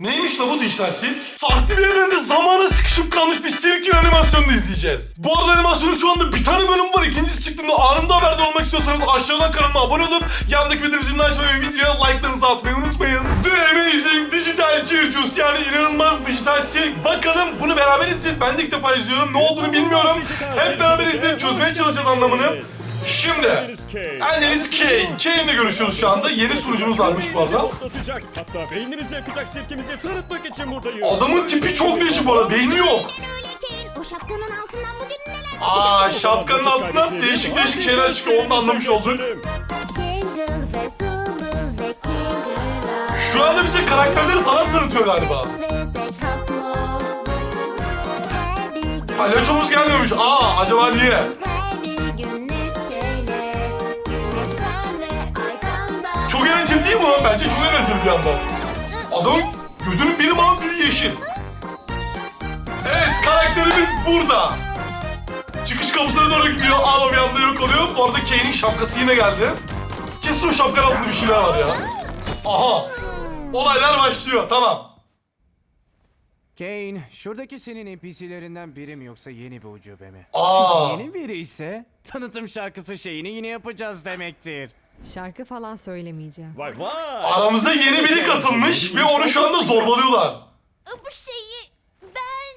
Neymiş la bu dijital silk? Farklı bir evrende zamana sıkışıp kalmış bir silkin animasyonunu izleyeceğiz. Bu arada animasyonun şu anda bir tane bölüm var. İkincisi çıktığında anında haberdar olmak istiyorsanız aşağıdan kanalıma abone olup yandaki bildirim zilini açmayı ve videoya like'larınızı atmayı unutmayın. The Amazing Digital Circus yani inanılmaz dijital silk. Bakalım bunu beraber izleyeceğiz. Ben de ilk defa izliyorum. Ne olduğunu bilmiyorum. Hep beraber izleyip çözmeye çalışacağız anlamını. Şimdi Anneliz Kane. Kane'le görüşüyoruz şu anda. Yeni sunucumuz varmış bu arada. Hatta beyninizi yakacak sirkimizi tanıtmak için buradayım. Adamın tipi çok değişik bu arada. Beyni yok. O şapkanın altından bugün neler çıkacak? Aa şapkanın altından değişik değişik şeyler çıkıyor. Onu da anlamış olduk. Şu anda bize karakterleri falan tanıtıyor galiba. Palyaçomuz gelmemiş. Aa acaba niye? Eğlenceli değil mi lan? Bence çok eğlenceli bir yandan. Adamın gözünün biri mavi biri yeşil. Evet karakterimiz burada. Çıkış kapısına doğru gidiyor ama bir anda yok oluyor. Bu arada Kane'in şapkası yine geldi. Kesin o şapkanın altında bir şeyler var ya. Aha. Olaylar başlıyor tamam. Kane, şuradaki senin NPC'lerinden biri mi yoksa yeni bir ucube mi? Aa. Çünkü yeni biri ise tanıtım şarkısı şeyini yine yapacağız demektir. Şarkı falan söylemeyeceğim. Vay vay. Aramıza yeni biri katılmış ve onu şu anda zorbalıyorlar. Bu şeyi ben...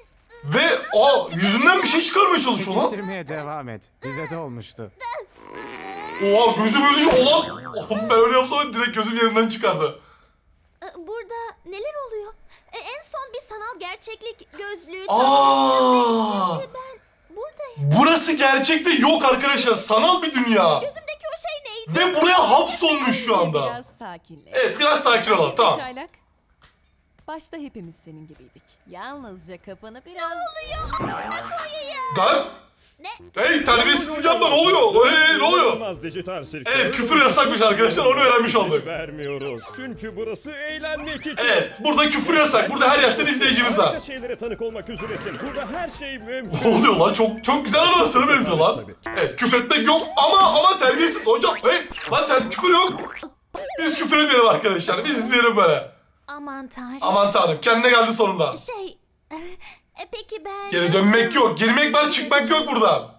Ve o yüzünden bir şey çıkarmaya çalışıyor lan. Çekiştirmeye devam et. Bize de olmuştu. Oha gözüm gözüm olan. Ben öyle yapsam direkt gözüm yerinden çıkardı. e, Burada neler oluyor? E, En son bir sanal gerçeklik gözlüğü Aa. takmıştım ve şimdi ben buradayım. Burası gerçekte yok arkadaşlar. Sanal bir dünya. Gözümdeki o şey neydi? Ve buraya hapsolmuş şu anda. Biraz sakinleş. Evet biraz sakin olalım tamam. Çaylak. Başta hepimiz senin gibiydik. Yalnızca kafanı biraz... Lan. Ne? Hey terbiyesizlik yapma ne oluyor? Hey ne oluyor? Olmaz dijital sirk. Evet küfür yasakmış arkadaşlar onu öğrenmiş olduk. Vermiyoruz. Çünkü burası eğlenmek için. Evet burada küfür yasak. Burada her yaştan izleyicimiz var. Harika şeylere tanık olmak üzeresin. Burada her şey mümkün. Ne oluyor lan? Çok çok güzel animasyona benziyor lan. Evet küfretmek yok ama ama terbiyesiz hocam. Hey lan ter küfür yok. Biz küfür edelim arkadaşlar. Biz izleyelim böyle. Aman tanrım. Aman tanrım kendine geldi sonunda. Şey... e, e, peki ben... Geri dönmek yok. Girmek var çıkmak yok buradan.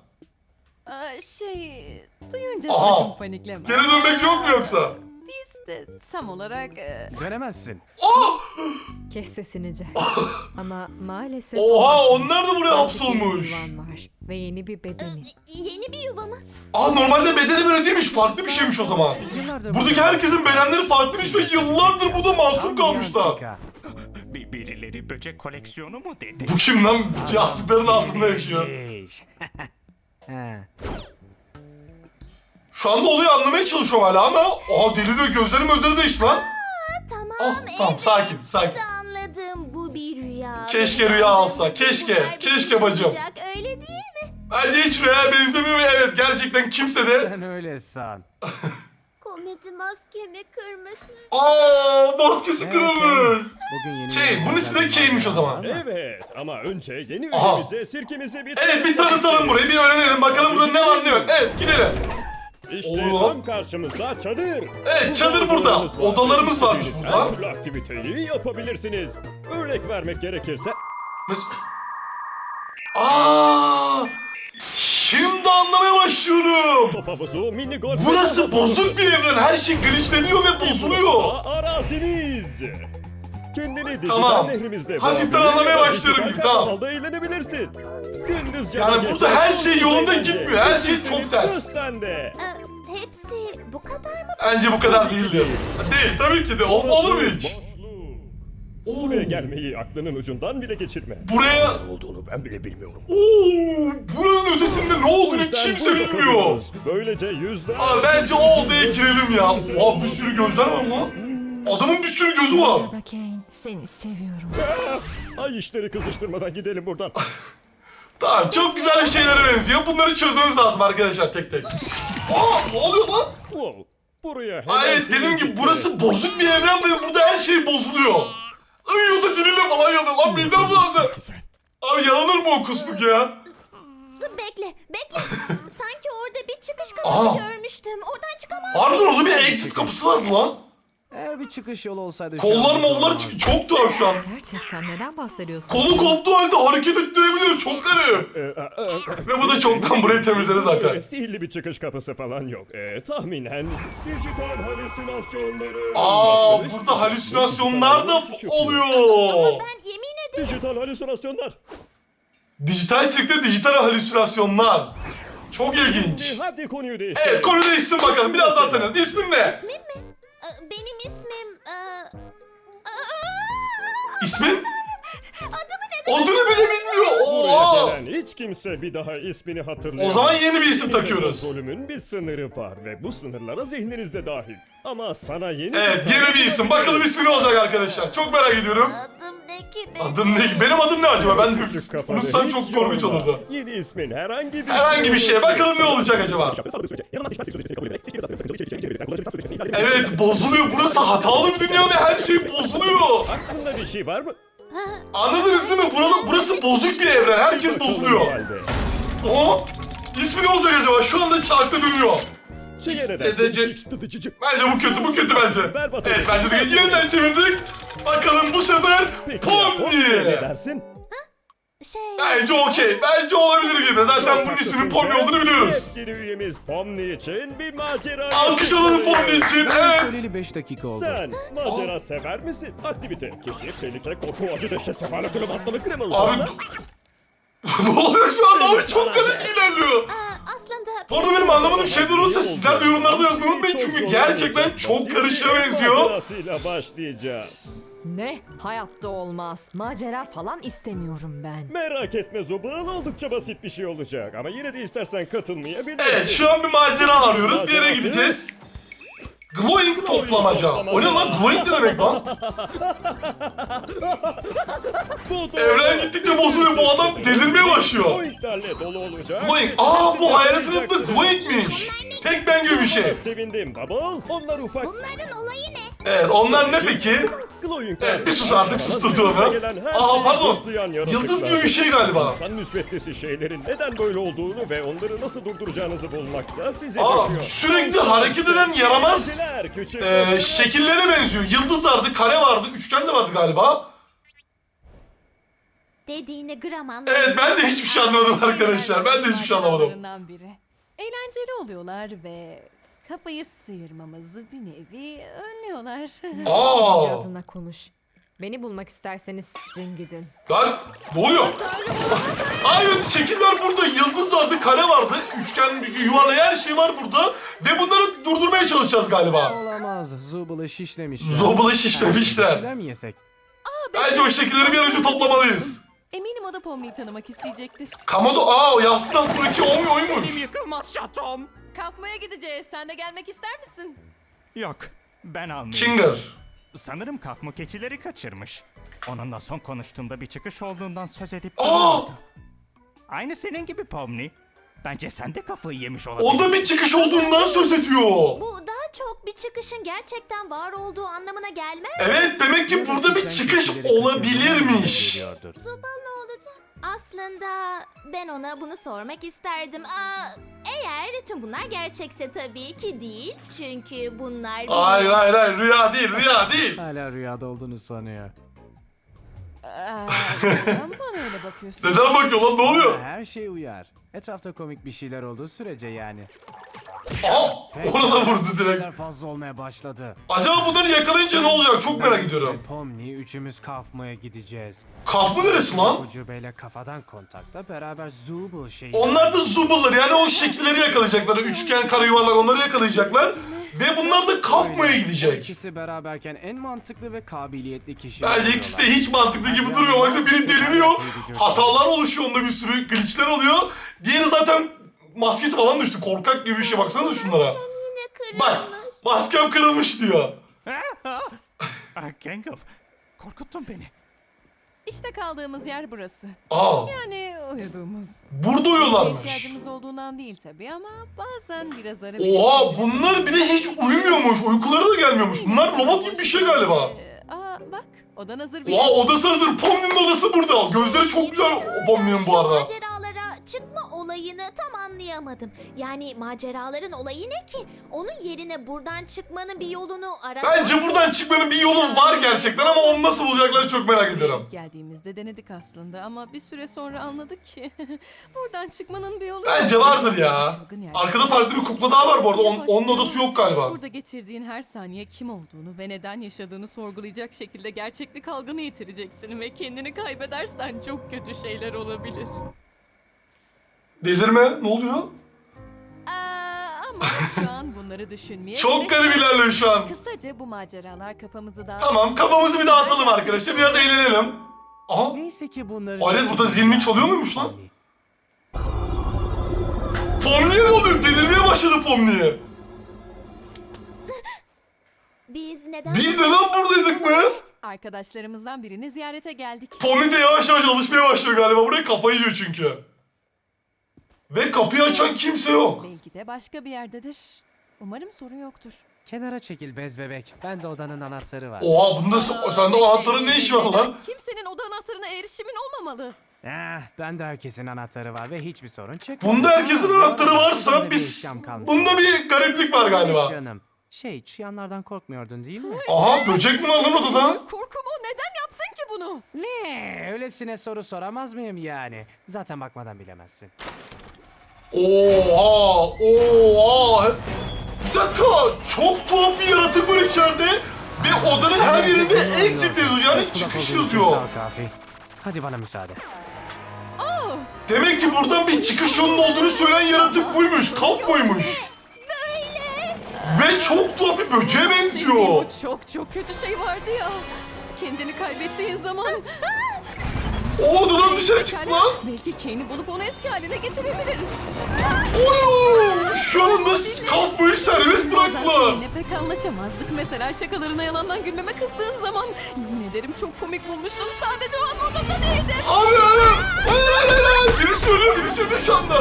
Aa, şey... Duyunca Aha. sakın panikleme. Geri dönmek yok mu yoksa? Biz de tam olarak... e, Dönemezsin. Oh! Kes sesini Jack. Ama maalesef... Oha onlar da buraya hapsolmuş. yuvan var. Ve yeni bir bedeni. Yeni bir yuva mı? Aa normalde bedeni böyle değilmiş. Farklı bir şeymiş o zaman. Yıllardır Buradaki herkesin bedenleri farklıymış ve yıllardır burada masum kalmışlar. Bir birileri böcek koleksiyonu mu dedi? Bu kim lan? Yastıkların altında yaşıyor. Ha. Şu anda olayı anlamaya çalışıyorum hala ama Aa deliriyor gözlerim gözleri değişti lan. Tamam. Ah, tamam, evet. sakin, sakin. Anladım bu bir rüya. Keşke rüya olsa, keşke, keşke bacım. olacak, Öyle değil mi? Bence hiç rüyaya benzemiyor ve evet gerçekten kimse de... Sen öyle san. Komedi maskemi kırmışlar. Aa maskesi Evet, kırılmış. Bugün yeni Kane, bunun ismi de Kane'miş o zaman. Evet ama önce yeni Aha. ülkemize sirkimizi bir Evet bir tanıtalım burayı bir öğrenelim bakalım burada ne var ne yok. Evet gidelim. İşte Oo. tam karşımızda çadır. Evet, çadır burada. odalarımız var. Odalarımız varmış İstediğiniz burada. Her türlü aktiviteyi yapabilirsiniz. Örnek vermek gerekirse Mes- Aa, şimdi anlamaya başlıyorum. top havuzu, mini golf... Burası bozuk bir evren. Her şey glitchleniyor ve bozuluyor. Araziniz. Kendini dijital Tamam. nehrimizde... Hafiften anlamaya başlıyorum dijital gibi, tamam. eğlenebilirsin. Yani ya da burada her şey sonsuz yolunda eğlence. gitmiyor. Her şey çok ters. Söz sende. Ee, hepsi bu kadar mı? Bence bu kadar değildir. Değil tabii ki de. Ol, olur mu hiç? Oo, Buraya gelmeyi aklının ucundan bile geçirme. buraya... olduğunu ben bile bilmiyorum. Oo, buranın ötesinde ne olduğunu kimse bilmiyor. Böylece yüzler... Aa, bence o odaya girelim ya. Oha bir sürü gözler var lan. Adamın bir sürü gözü var. Seni seviyorum. Ay işleri kızıştırmadan gidelim buradan. Tamam çok güzel bir şeylere benziyor. Bunları çözmemiz lazım arkadaşlar tek tek. Aa ne oluyor lan? wow. Buraya hemen Aa, evet dediğim gibi burası bozuk bir evren ve burada her şey bozuluyor. Ay o da diliyle falan yanıyor. Lan midem bulandı. Abi yalanır mı o kusmuk ya? Bekle, bekle. Sanki orada bir çıkış Aa. kapısı görmüştüm. Oradan çıkamam. Harbiden orada bir exit kapısı vardı lan. Eğer bir çıkış yolu olsaydı şu Kollar an mollar durmazdım. çık- çok tuhaf şu an. Gerçekten neden bahsediyorsun? Kolu koptuğu halde hareket ettirebiliyor. Çok garip. Ee, e, e, Ve bu da çoktan burayı temizledi zaten. Sihirli bir çıkış kapısı falan yok. Ee, tahminen dijital halüsinasyonları. Aa Başka bir burada halüsinasyonlar da Dijital oluyor. Ben yemin ederim Dijital halüsinasyonlar. Dijital sirkte dijital halüsinasyonlar. Çok ilginç. Hadi konuyu değiştir. Evet konu değişsin bakalım. Biraz daha tanıyalım. İsmin ne? ismim mi? Ee, Benim ismim... ee, İsmin? Adını bile bilmiyor. Hiç kimse bir daha ismini hatırlayamaz. O zaman yeni bir isim takıyoruz. Kontrolümün bir sınırı var ve bu sınırlara zihniniz dahil. Ama sana yeni Evet tane yeni bir isim. Bakalım ismi ne olacak arkadaşlar. Çok merak ediyorum. Adım ne ki benim? Adım ne? Benim adım ne acaba? Ben de Küçük kafanı unutsam hiç çok korkunç yorma. olurdu. Yeni ismin herhangi bir Herhangi bir şey. Bakalım ne olacak acaba? Evet bozuluyor. Burası hatalı bir dünya ve her şey bozuluyor. Aklında bir şey var mı? Anladınız değil mi? Buralı, burası bozuk bir evren. Herkes bozuluyor. O ismi ne olacak acaba? Şu anda çarkta dönüyor. Şeye ne Dedece- dersin? X tıdıcıcı. Bence bu kötü, bu kötü bence. Evet bence de yeniden çevirdik. Bakalım bu sefer ya, Ne Pomni. dersin? Şey... Bence okey. Bence olabilir gibi. Zaten bunun isminin Pomni olduğunu biliyoruz. Üyemiz Pomni için bir macera. Alkış alalım Pomni için. Evet. Söyleyeli 5 dakika oldu. Sen macera sever misin? Aktivite, keşif, tehlike, korku, acı, dehşet, sefalet, ölüm, hastalık, kremalı Abi pasta. ne oluyor şu anda? Abi çok karışık ilerliyor. Aa, aslında... Bu arada benim anlamadığım şeyler olursa sizler de yorumlarda yazmayı unutmayın. Çünkü gerçekten çok karışığa benziyor. Macerasıyla başlayacağız. Ne? Hayatta olmaz. Macera falan istemiyorum ben. Merak etme Zobal oldukça basit bir şey olacak. Ama yine de istersen katılmayabilirsin. Evet şu an bir macera arıyoruz. Bir yere gideceğiz. Glowing toplamaca. O ne lan? Glowing ne demek lan? Bu doğru. Evren gittikçe bozuluyor. Bu adam delirmeye başlıyor. Glowing'lerle dolu olacak. Glowing. Aa bu hayaletin adı Glowing'miş. Pac-Man gibi bir şey. Sevindim Bubble. Onlar ufak. Bunların? Evet onlar ne peki? Evet bir sus artık susturdu onu. Gelen her Aa pardon. Yıldız gibi bir şey galiba. İnsan müsbetlisi şeylerin neden böyle olduğunu ve onları nasıl durduracağınızı bulmaksa size Aa düşüyor. sürekli hareket eden yaramaz e, şekillere benziyor. Yıldız vardı, kare vardı, üçgen de vardı galiba. Dediğini gram. Evet ben de hiçbir şey anlamadım arkadaşlar. Ben de hiçbir şey anlamadım. Eğlenceli oluyorlar ve kafayı sıyırmamızı bir nevi önlüyorlar. Kendi Aa, adına konuş. Beni bulmak isterseniz s**rin gidin. lan ne oluyor? Ay evet şekiller burada. Yıldız vardı, kare vardı, üçgen, yuvarlayan her şey var burada. Ve bunları durdurmaya çalışacağız galiba. Olamaz. Zubal'ı şişlemiş. Zobalı şişlemişler. Şeyler mi yesek? Bence o şekilleri bir an önce toplamalıyız. Eminim o da Pomni'yi tanımak isteyecektir. Kamodo, aa o yastığın altındaki o mu oymuş? Yıkılmaz şatom. Kafmaya gideceğiz. Sen de gelmek ister misin? Yok, ben almayayım. Kinger. Sanırım kafmu keçileri kaçırmış. Onunla son konuştuğumda bir çıkış olduğundan söz edip Aa! duruyordu. Aynı senin gibi Pomni. Bence sen de kafayı yemiş olabilirsin. O da bir çıkış olduğundan söz ediyor. Bu daha çok bir çıkışın gerçekten var olduğu anlamına gelmez. Evet demek ki burada bir çıkış olabilirmiş. Olacak? Aslında ben ona bunu sormak isterdim. Aa, eğer tüm bunlar gerçekse tabii ki değil. Çünkü bunlar... Hayır hayır hayır rüya değil rüya değil. Hala rüyada olduğunu sanıyor. Aa, neden bana öyle bakıyorsun? Neden bakıyor lan ne oluyor? Her şey uyar. Etrafta komik bir şeyler olduğu sürece yani. Aa ona da vurdu direkt. Şeyler fazla olmaya başladı. Acaba bunları yakalayınca ne olacak çok merak ediyorum. Pomni üçümüz kafmaya gideceğiz. Kafı neresi lan? Ucubeyle kafadan kontakta beraber Zubul şeyi... Onlar da zubalar yani o şekilleri yakalayacaklar. Üçgen, kare, yuvarlak onları yakalayacaklar. Ve bunlar da kafmaya gidecek. İkisi beraberken en mantıklı ve kabiliyetli kişi. Bence ikisi de hiç mantıklı gibi duruyor. Baksana biri deliriyor. Hatalar oluşuyor onda bir sürü glitchler oluyor. Diğeri zaten maskesi falan düştü. Korkak gibi bir şey baksanıza şunlara. Yine Bak kırılmış. maskem kırılmış diyor. Ah, Gangle, korkuttun beni. İşte kaldığımız yer burası. Aa Yani uyuduğumuz. burada uyuyorlarmış. İhtiyacımız olduğundan değil tabii ama bazen biraz ara Oha bunlar bir de hiç uyumuyormuş. Uykuları da gelmiyormuş. Bunlar robot gibi bir şey galiba. Ee, Aa bak odan hazır bir Oha odası hazır. Pomni'nin odası burada. Gözleri çok güzel Pomni'nin bu arada. Şu maceralara çıkma olayını tam anlayamadım. Yani maceraların olayı ne ki? Onun yerine buradan çıkmanın bir yolunu ara. Bence buradan çıkmanın bir yolu var gerçekten ama onu nasıl bulacaklar çok merak ediyorum. İlk geldiğimizde denedik aslında ama bir süre sonra anladık ki buradan çıkmanın bir yolu Bence yok. vardır ya. Çılgın yerler. Arkada farklı bir kukla daha var bu arada. On- onun odası yok galiba. Burada geçirdiğin her saniye kim olduğunu ve neden yaşadığını sorgulayacak şekilde gerçeklik algını yitireceksin ve kendini kaybedersen çok kötü şeyler olabilir. Delirme. Ne oluyor? Aa, ama şu an bunları düşünmeye Çok gerek garip ilerliyor şu an. Kısaca bu maceralar kafamızı daha... Tamam kafamızı bir dağıtalım arkadaşlar. Biraz eğlenelim. Aha. Neyse ki bunları... Alet burada zilmi çalıyor muymuş lan? Pomni'ye ne oluyor? Delirmeye başladı Pomni'ye. Biz neden... Biz neden buradaydık mı? Arkadaşlarımızdan birini ziyarete geldik. Pomni de yavaş yavaş alışmaya başlıyor galiba. Buraya kafayı yiyor çünkü. Ve kapıyı açan kimse yok. Belki de başka bir yerdedir. Umarım sorun yoktur. Kenara çekil bez bebek. Ben de odanın anahtarı var. Oha bunda s- sende o anahtarın ne işi var lan? Kimsenin oda anahtarına erişimin olmamalı. Eh, bende herkesin anahtarı var ve hiçbir sorun çıkmıyor. Bunda herkesin anahtarı varsa biz... Bunda bir gariplik var galiba. Canım. Şey, çıyanlardan korkmuyordun değil mi? Aha böcek mi var lan odada? Korkum o. Neden yaptın ki bunu? Ne? Öylesine soru soramaz mıyım yani? Zaten bakmadan bilemezsin. Oha! Oha! Bir dakika! Çok tuhaf bir yaratık var içeride. Ve odanın her yerinde exit yazıyor. Yani çıkış yazıyor. Kafi. Hadi bana müsaade. Demek ki buradan bir çıkış yolunun olduğunu söyleyen yaratık buymuş. Kaf buymuş. Ve çok tuhaf bir böceğe benziyor. çok çok kötü şey vardı ya. Kendini kaybettiğin zaman O odadan dışarı lan. belki Kane'i bulup onu eski haline getirebiliriz. Oy! Şu anda kafayı serbest. Bazen seninle pek anlaşamazdık. Mesela şakalarına yalandan gülmeme kızdığın zaman. Yemin ederim çok komik bulmuştum. Sadece o an modumda değildim. Abi hayır! Hayır hayır hayır! Biri söylüyor, biri söylüyor şu anda.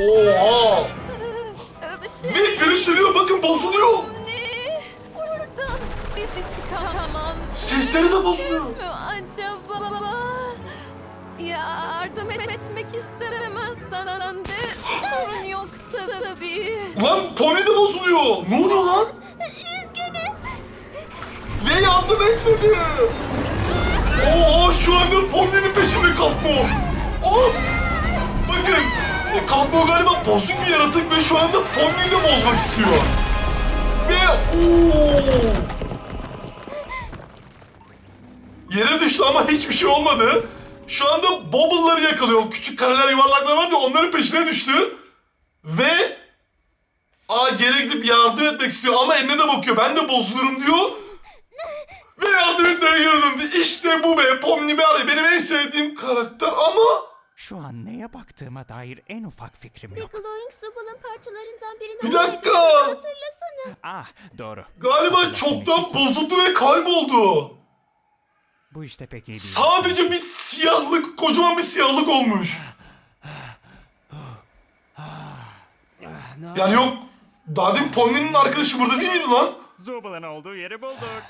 Oha! Şey... Ve biri söylüyor bakın bozuluyor. Ne? Oradan bizi çıkaramam. Sesleri de bozuluyor. mü acaba? Yardım et- etmek istemezsen de sorun yok tabii. Ulan Pony de bozuluyor. Ne oluyor lan? Üzgünüm. Ve yardım etmedi. Oha şu anda Pony'nin peşinde Kafmo. Oh! Bakın. E, Kafmo galiba bozuk bir yaratık ve şu anda Pony'yi de bozmak istiyor. Ve ooo. Yere düştü ama hiçbir şey olmadı. Şu anda Bobble'ları yakalıyor. Küçük kareler yuvarlaklar var ya onların peşine düştü. Ve Aa geri gidip yardım etmek istiyor ama eline de bakıyor. Ben de bozulurum diyor. Ve yardım etmeye döndü. İşte bu be. Pomni Berry benim en sevdiğim karakter ama... Şu an neye baktığıma dair en ufak fikrim yok. Glowing Soup'un parçalarından birini Bir dakika. hatırlasana. Ah doğru. Galiba çoktan bozuldu ve kayboldu. Bu işte pek iyi değil. Sadece bir siyahlık, kocaman bir siyahlık olmuş. Yani yok. Daha demin Pomni'nin arkadaşı burada değil miydi lan? Zubal'ın olduğu yeri bulduk.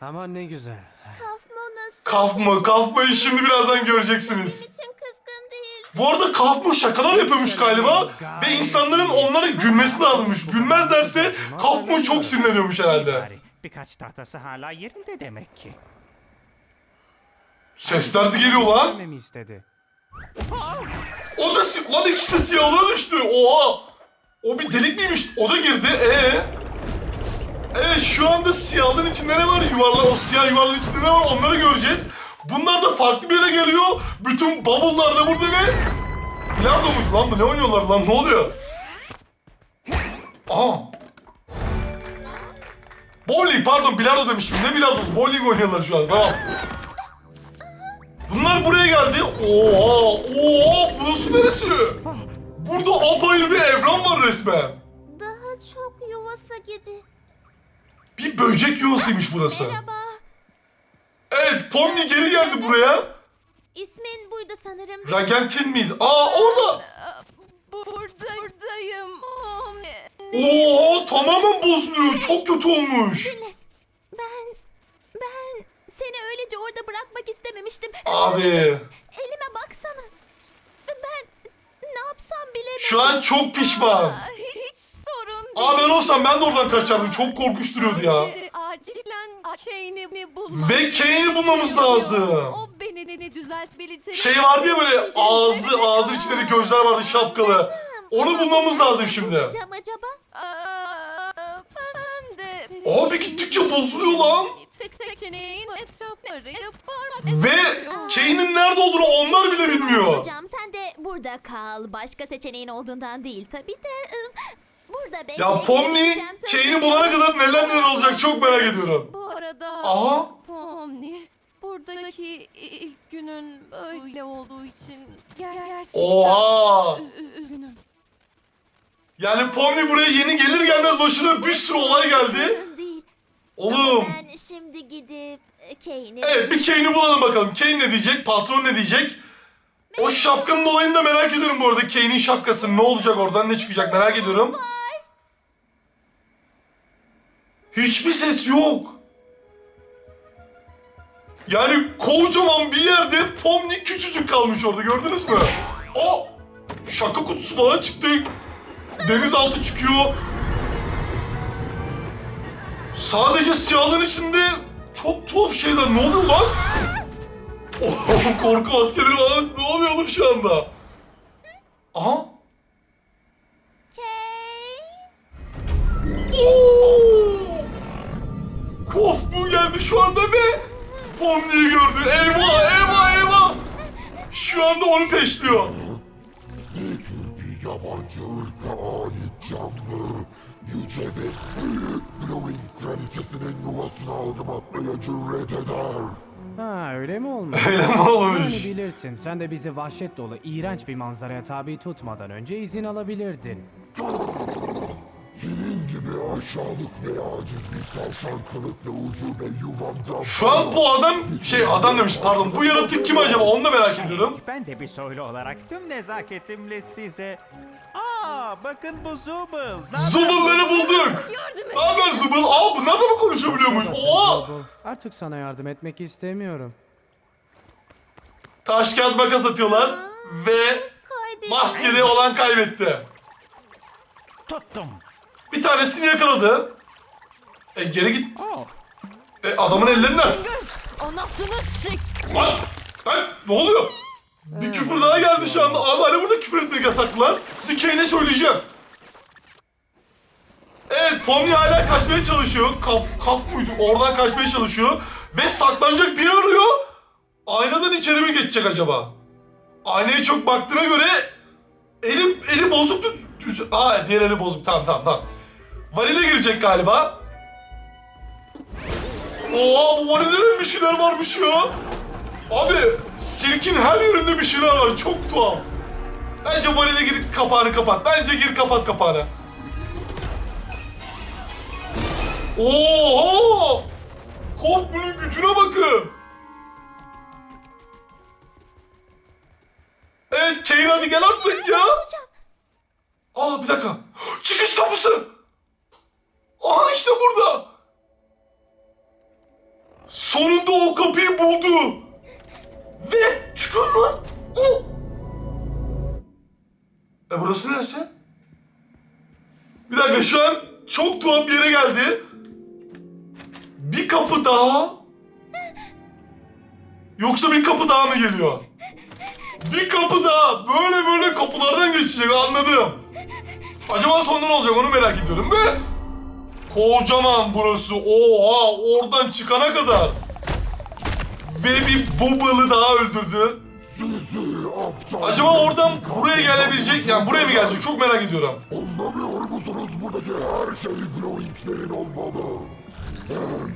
Aman ne güzel. Kafmo nasıl? Kaf mı? Kafmayı şimdi birazdan göreceksiniz. için kızgın değil. Bu arada Kafmo şakalar yapıyormuş galiba ve insanların onlara gülmesi lazımmış. Gülmezlerse Kafmo çok sinirleniyormuş herhalde. Bari birkaç tahtası hala yerinde demek ki. Sesler de geliyor lan. İstedi. O da si lan ikisi de siyahlığa düştü. Oha. O bir delik miymiş? O da girdi. Ee. Evet şu anda siyahlığın içinde ne var? Yuvarlak o siyah yuvarlağın içinde ne var? Onları göreceğiz. Bunlar da farklı bir yere geliyor. Bütün bubble'lar da burada ve... Bilardo muydu lan bu? Ne oynuyorlar lan? Ne oluyor? Aha. Bowling pardon bilardo demişim. Ne bilardosu? Bowling oynuyorlar şu an tamam. Bunlar buraya geldi. Oha! Oha! Burası neresi? Burada apayrı bir evren var resmen. Daha çok yuvası gibi. Bir böcek yuvasıymış burası. Merhaba. Evet, Pomni geri geldi buraya. İsmin buydu sanırım. Ragentin miydi? Aa orada. Burada, buradayım. Oh, Oha tamamen bozuluyor. Çok kötü olmuş. Ben... Ben... Seni öylece orada bırakmak istememiştim. Abi. Elime baksana. Ben... Ne yapsam bilemedim. Şu an çok pişman. Hiç sorun Aa ben olsam ben de oradan kaçardım. Çok korkunç duruyordu ya. Acilen Kane'i bulmam. Ve Kane'i bulmamız lazım. O beni beni düzeltmeli. Şey vardı ya böyle ağzı ağzın içinde de gözler vardı şapkalı. Onu bulmamız lazım şimdi. Acaba? Aa. Abi gittikçe bozuluyor lan. Tek seçeneğin etrafları parmak Ve Kane'in nerede olduğunu onlar bile bilmiyor. Hocam sen de burada kal. Başka seçeneğin olduğundan değil tabii de. ım, Burada bekle. Ya Pomni geleceğim, söz Kane'i veriyorum. bulana kadar neler neler olacak çok merak ediyorum. Bu arada... Aha. Pomni, buradaki ilk günün böyle olduğu için ger- gerçekten Oha. ü- ü- üzgünüm. Yani Pomni buraya yeni gelir gelmez başına bir sürü olay geldi. Sorun değil. Oğlum. Ben şimdi gidip e, Kane'i... Evet bir Kane'i bulalım bakalım. Kane ne diyecek? Patron ne diyecek? O şapkanın olayını da merak ediyorum bu arada. Kane'in şapkası ne olacak oradan ne çıkacak merak ediyorum. Hiçbir ses yok. Yani kocaman bir yerde Pomni küçücük kalmış orada gördünüz mü? O şaka kutusu falan çıktı. Denizaltı çıkıyor. Sadece siyahlığın içinde çok tuhaf şeyler. Ne oluyor lan? Oh, korku askeri falan. Ne oluyor oğlum şu anda? Aha. Kof bu geldi şu anda ve Pomni'yi gördü. Eyvah eyvah eyvah. Şu anda onu peşliyor. Yabancı ırka ait canlı, yüce ve büyük Blowing kraliçesinin yuvasına adım atmaya cüret eder. Ha öyle mi olmuş? Öyle mi Yani olmuş? bilirsin sen de bizi vahşet dolu iğrenç bir manzaraya tabi tutmadan önce izin alabilirdin. Senin gibi aşağılık ve aciz bir tavşan kılıklı ucube yuvamdan... Şu an bu adam şey adam demiş pardon bu yaratık kim acaba onu da merak ediyorum. Ben de bir soylu olarak tüm nezaketimle size... Aa bakın bu Zubul. Zubal'ları bulduk. Ne haber Zubal? Aa bunlar da mı konuşabiliyormuş? Oha! Artık sana yardım etmek istemiyorum. Taş kağıt makas atıyorlar ve Kaybettim. maskeli olan kaybetti. Tuttum. Bir tanesini yakaladı. E geri git. E adamın ellerinden. Anasını sik. Lan! Lan ne oluyor? Bir küfür daha geldi şu anda. Abi hani burada küfür etmek yasak lan. Size söyleyeceğim. Evet Pomni hala kaçmaya çalışıyor. Kaf, kaf mıydı? Oradan kaçmaya çalışıyor. Ve saklanacak bir yer arıyor. Aynadan içeri mi geçecek acaba? Aynaya çok baktığına göre eli, eli bozuktu. Aa diğer eli bozuk. Tamam tamam tamam. Vanile girecek galiba. Oha bu vanilelerin bir şeyler varmış ya. Abi silkin her yerinde bir şeyler var. Çok tuhaf. Bence vanile gir kapağını kapat. Bence gir kapat kapağını. Oha! Kof bunun gücüne bakın. Evet Kane hadi gel artık ya. Aa bir dakika. Çıkış kapısı. Aa işte burada. Sonunda o kapıyı buldu. Ve çıkıyor lan. O. E burası neresi? Bir dakika şu an çok tuhaf bir yere geldi. Bir kapı daha. Yoksa bir kapı daha mı geliyor? Bir kapı daha. Böyle böyle kapılardan geçecek anladım. Acaba sonunda ne olacak onu merak ediyorum ve kocaman burası. Oha oradan çıkana kadar. Ve bir Bubble'ı daha öldürdü. Acaba oradan buraya gelebilecek yani buraya mı gelecek çok merak ediyorum. Anlamıyor musunuz buradaki her şey Glowing'lerin olmalı?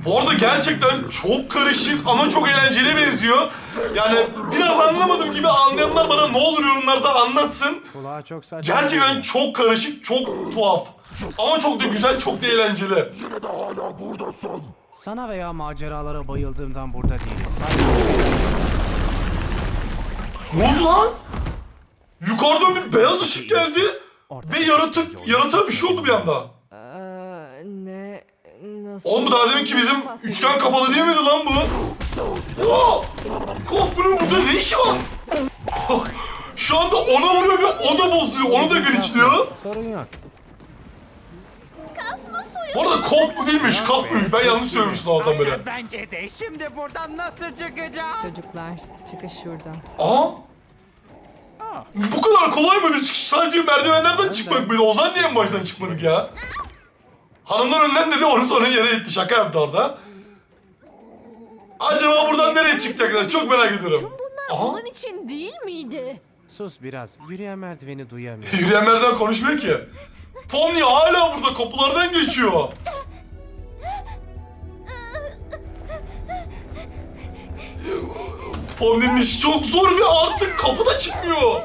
Bu arada gerçekten çok karışık ama çok eğlenceli benziyor. Yani biraz anlamadım gibi anlayanlar bana ne olur yorumlarda anlatsın. Kulağa çok saçma. Gerçekten çok karışık, çok tuhaf. Ama çok da güzel, çok da eğlenceli. Yine de hala buradasın. Sana veya maceralara bayıldığımdan burada değilim. Sadece Ne oldu lan? Yukarıdan bir beyaz ışık geldi ve yaratık, yaratığa bir şey oldu bir anda. Ee, ne? Nasıl? Oğlum bu daha demin ki bizim üçgen kapalı değil miydi lan bu? Oo! Kop bunun burada ne işi var? Şu anda ona vuruyor ve o da bozuyor. Onu da glitchliyor. Sorun yok. Bu arada kop mu değilmiş, kaf mıymış? Ben yanlış söylemiştim zaten böyle. Bence de şimdi buradan nasıl çıkacağız? Çocuklar çıkış şuradan. Aha. Bu kadar kolay mıydı çıkış? Sadece merdivenlerden çıkmak mıydı? Ozan niye en baştan çıkmadık ya? Hanımlar önden dedi, onu sonra yere itti. Şaka yaptı orada. Acaba buradan nereye çıkacaklar? Çok merak ediyorum. Aha. Onun için değil miydi? Sus biraz. Yürüyen merdiveni duyamıyor. Yürüyen merdiven konuşmuyor ki. Pomni hala burada kapılardan geçiyor. Pomni'nin işi çok zor ve artık kapı da çıkmıyor.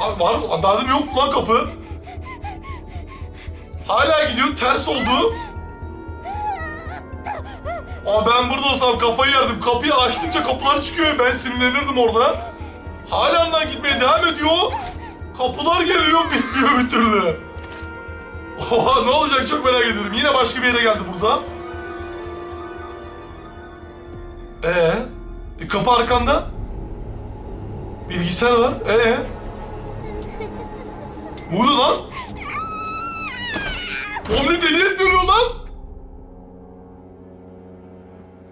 Abi var mı? Daha yok mu lan kapı? Hala gidiyor ters oldu. Aa ben burada olsam kafayı yerdim. Kapıyı açtıkça kapılar çıkıyor. Ben sinirlenirdim orada. Hala ondan gitmeye devam ediyor. Kapılar geliyor bitmiyor bir türlü. Oha ne olacak çok merak ediyorum. Yine başka bir yere geldi burada. Ee, e, kapı arkanda. Bilgisayar var. Ee. Oluyor lan? Omni deliye dönüyor lan.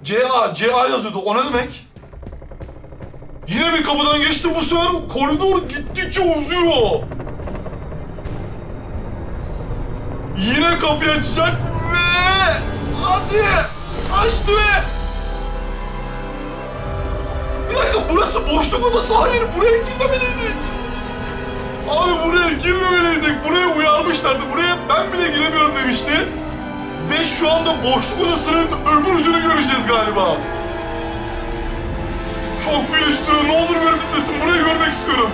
CA, CA yazıyordu. O ne demek? Yine bir kapıdan geçti bu sefer koridor gittikçe uzuyor. Yine kapıyı açacak ve hadi açtı ve bir dakika burası boşluk odası hayır buraya girmemeliydik. Abi buraya girmemeliydik. Buraya uyarmışlardı. Buraya ben bile giremiyorum demişti. Ve şu anda boşluk odasının öbür ucunu göreceğiz galiba. Çok gülüştürüyor. Ne olur böyle bitmesin. Burayı görmek istiyorum.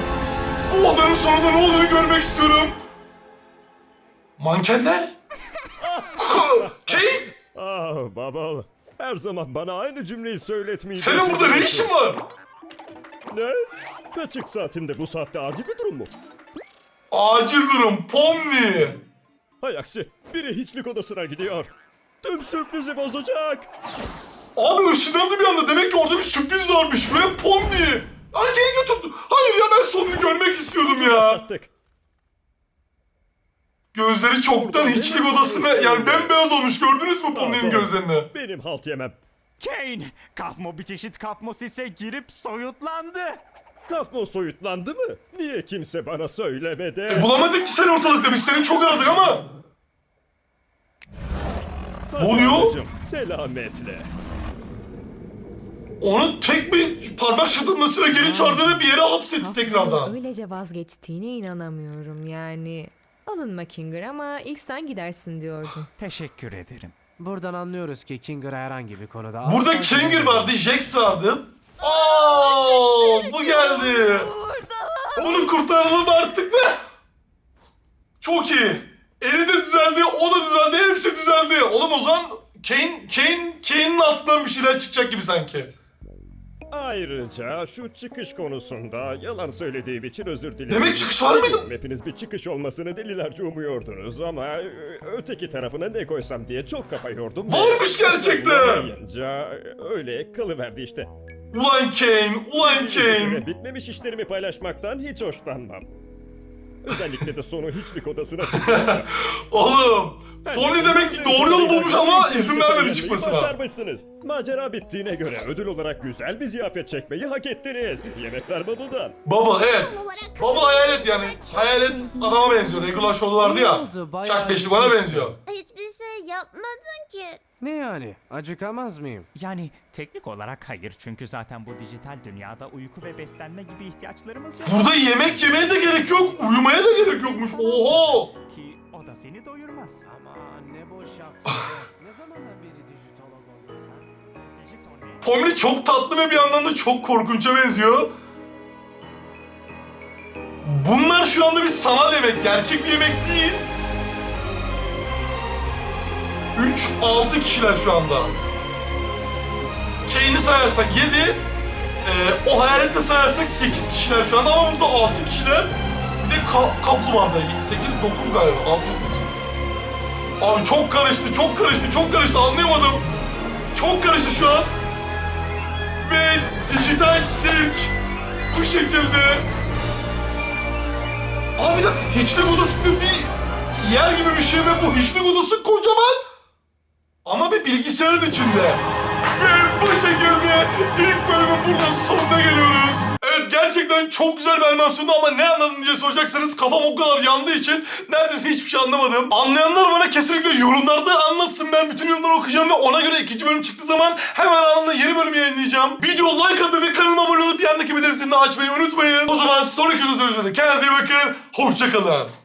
Bu odanın sonunda ne olduğunu görmek istiyorum. Mankenler? Kane? Ah Bubble. Her zaman bana aynı cümleyi söyletmeyi... Senin burada ne işin var? Ne? Kaçık saatinde bu saatte acil bir durum mu? Acil durum. Pomni. Hay aksi biri hiçlik odasına gidiyor. Tüm sürprizi bozacak. Abi ışınlandı bir anda. Demek ki orada bir sürpriz varmış. Ve Pomni. Erkeği götürdü. Hayır ya ben sonunu görmek istiyordum ya. Atlattık. Gözleri çoktan hiçlik odasına yani bembeyaz olmuş. Gördünüz mü Pomni'nin Pardon. gözlerini? Benim halt yemem. Kane, Kafmo bir çeşit Kafmosis'e girip soyutlandı. Kafmo soyutlandı mı? Niye kimse bana söylemedi? E, bulamadık ki seni ortalıkta. Biz seni çok aradık ama. Hadi oluyor? Selametle. Onu tek bir parmak şatılmasıyla geri çağırdı ve bir yere hapsetti tekrardan. Öylece vazgeçtiğine inanamıyorum yani. Alınma Kinger ama ilk sen gidersin diyordun. Teşekkür ederim. Buradan anlıyoruz ki Kinger'a herhangi bir konuda... Burada asla Kinger güvenmiyor. vardı, Jax vardı. Aa, bu geldi. Bunu kurtaralım artık be. Çok iyi. Eli de düzeldi, o da düzeldi, hepsi düzeldi. Oğlum o zaman Kane, Kane, Kane'in altından bir şeyler çıkacak gibi sanki. Ayrıca şu çıkış konusunda yalan söylediğim için özür dilerim. Demek çıkış var mıydı? Hepiniz bir çıkış olmasını delilerce umuyordunuz ama ö- öteki tarafına ne koysam diye çok kafa yordum. Varmış gerçekten. bulamayınca öyle kalıverdi işte. Ulan Kane, ulan Kane. Bitmemiş işlerimi paylaşmaktan hiç hoşlanmam. Özellikle de sonu hiçlik odasına çıkıyorsa. Oğlum, Tony demek ki doğru yolu bulmuş ama izin vermedi çıkmasına. Başarmışsınız. Macera bittiğine göre ödül olarak güzel bir ziyafet çekmeyi hak ettiniz. Yemekler babadan. Baba evet. Baba hayalet yani. Hayalet adama benziyor. Regular Show'da vardı ya. Çak beşli bana benziyor. hiçbir yapmadın ki. Ne yani? Acıkamaz mıyım? Yani teknik olarak hayır çünkü zaten bu dijital dünyada uyku ve beslenme gibi ihtiyaçlarımız yok. Burada yemek yemeye de gerek yok. Uyumaya da gerek yokmuş. Oha. Ki o da seni doyurmaz. Aman ne boş yaptın. ne zamandan beri dijitolog oldun sen? Dijital Pomni çok tatlı ve bir yandan da çok korkunça benziyor. Bunlar şu anda bir sanal yemek. Gerçek bir yemek değil. 3-6 kişiler şu anda. Kane'i sayarsak 7. Ee, o hayalette sayarsak 8 kişiler şu anda ama burada 6 kişiler. Bir de ka kaplumbağada 8-9 galiba. 6 Abi çok karıştı, çok karıştı, çok karıştı anlayamadım. Çok karıştı şu an. Ve dijital sirk bu şekilde Abi de hiçlik odasında bir yer gibi bir şey ve bu hiçlik odası kocaman. Ama bir bilgisayarın içinde. Ve bu şekilde ilk bölümün burada sonuna geliyoruz. Evet gerçekten çok güzel bir animasyondu ama ne anladın diye soracaksanız kafam o kadar yandığı için neredeyse hiçbir şey anlamadım. Anlayanlar bana kesinlikle yorumlarda anlatsın ben bütün yorumları okuyacağım ve ona göre ikinci bölüm çıktığı zaman hemen anında yeni bölüm yayınlayacağım. Video like atmayı ve kanalıma abone olup yandaki bildirim zilini açmayı unutmayın. O zaman sonraki videoda görüşmek üzere. Kendinize iyi bakın. Hoşçakalın.